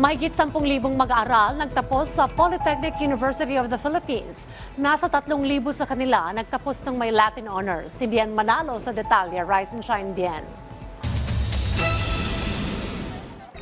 Mahigit 10,000 mag-aaral nagtapos sa Polytechnic University of the Philippines. Nasa 3,000 sa kanila nagtapos ng may Latin honors. Si Bien Manalo sa detalye. Rise and shine, Bien.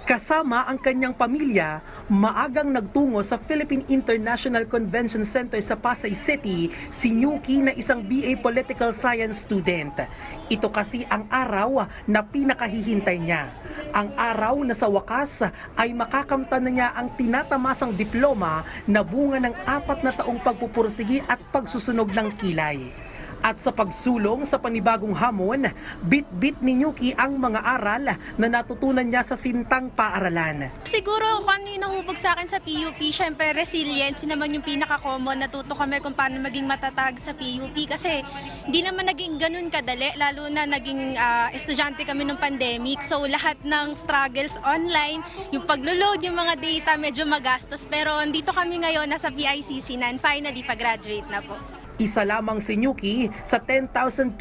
Kasama ang kanyang pamilya, maagang nagtungo sa Philippine International Convention Center sa Pasay City si Nyuki na isang BA Political Science student. Ito kasi ang araw na pinakahihintay niya. Ang araw na sa wakas ay makakamtan na niya ang tinatamasang diploma na bunga ng apat na taong pagpupursigi at pagsusunog ng kilay. At sa pagsulong sa panibagong hamon, bit-bit ni Nyuki ang mga aral na natutunan niya sa sintang paaralan. Siguro kung ano yung nahubog sa akin sa PUP, syempre resilience naman yung pinaka-common. Natuto kami kung paano maging matatag sa PUP kasi hindi naman naging ganun kadali, lalo na naging ah, estudyante kami ng pandemic. So lahat ng struggles online, yung paglo-load, yung mga data, medyo magastos. Pero dito kami ngayon, nasa PICC na and finally pag-graduate na po. Isa lamang si Nyuki sa 10,254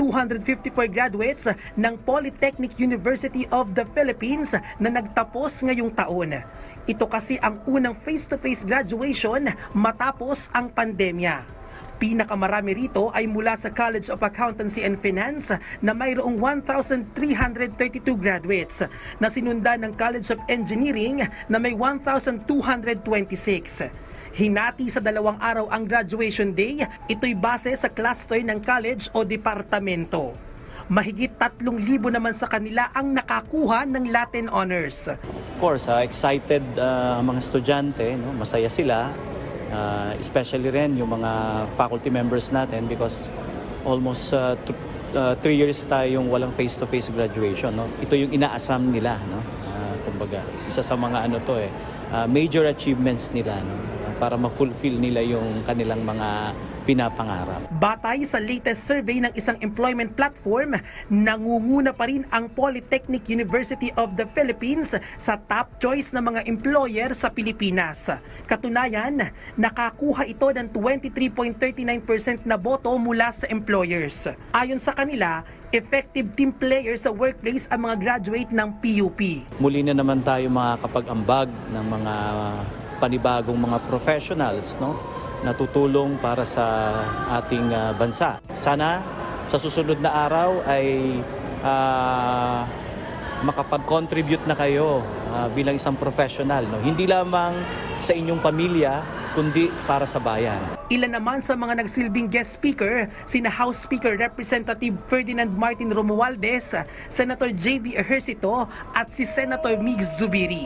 graduates ng Polytechnic University of the Philippines na nagtapos ngayong taon. Ito kasi ang unang face-to-face graduation matapos ang pandemya. Pinakamarami rito ay mula sa College of Accountancy and Finance na mayroong 1,332 graduates na sinundan ng College of Engineering na may 1,226. Hinati sa dalawang araw ang graduation day, ito'y base sa cluster ng college o departamento. Mahigit 3,000 naman sa kanila ang nakakuha ng Latin Honors. Of course, ah, excited ang mga estudyante, no? masaya sila. Ah, especially rin yung mga faculty members natin because almost uh, uh, three years tayong walang face-to-face graduation. No? Ito yung inaasam nila. No? Ah, kumbaga, isa sa mga ano to eh, ah, major achievements nila no? Para ma-fulfill nila yung kanilang mga pinapangarap. Batay sa latest survey ng isang employment platform, nangunguna pa rin ang Polytechnic University of the Philippines sa top choice ng mga employer sa Pilipinas. Katunayan, nakakuha ito ng 23.39% na boto mula sa employers. Ayon sa kanila, effective team players sa workplace ang mga graduate ng PUP. muli na naman tayo makakapag-ambag ng mga panibagong mga professionals no na tutulong para sa ating ah, bansa. Sana sa susunod na araw ay ah, makapag-contribute na kayo ah, bilang isang professional no hindi lamang sa inyong pamilya kundi para sa bayan. Ilan naman sa mga nagsilbing guest speaker, sina House Speaker Representative Ferdinand Martin Romualdez, Senator J.B. Ejercito at si Senator Mig Zubiri.